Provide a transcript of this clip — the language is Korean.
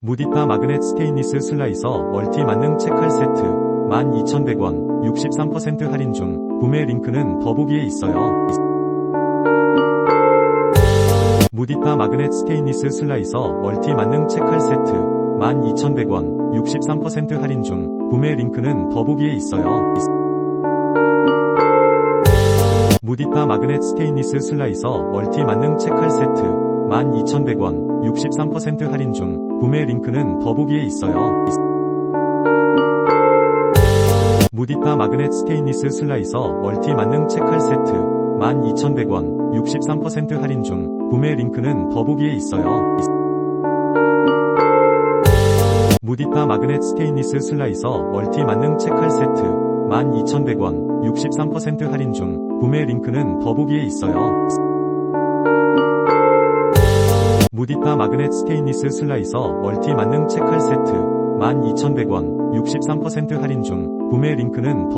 무디파 마그넷 스테인리스 슬라이서 멀티 만능 책할 세트 12,100원 63% 할인 중 구매 링크는 더보기에 있어요. 무디파 마그넷 스테인리스 슬라이서 멀티 만능 책할 세트 12,100원 63% 할인 중 구매 링크는 더보기에 있어요. 무디파 마그넷 스테인리스 슬라이서 멀티 만능 책할 세트 12,100원 63% 할인 중 구매 링크는 더보기에 있어요. 무디파 마그넷 스테인리스 슬라이서 멀티 만능 책할 세트 12,100원 63% 할인 중 구매 링크는 더보기에 있어요. 무디파 마그넷 스테인리스 슬라이서 멀티 만능 책할 세트 12,100원 63% 할인 중 구매 링크는 더보기에 있어요. 무디파 마그넷 스테인리스 슬라이서 멀티 만능 책할 세트 12,100원 63% 할인 중 구매 링크는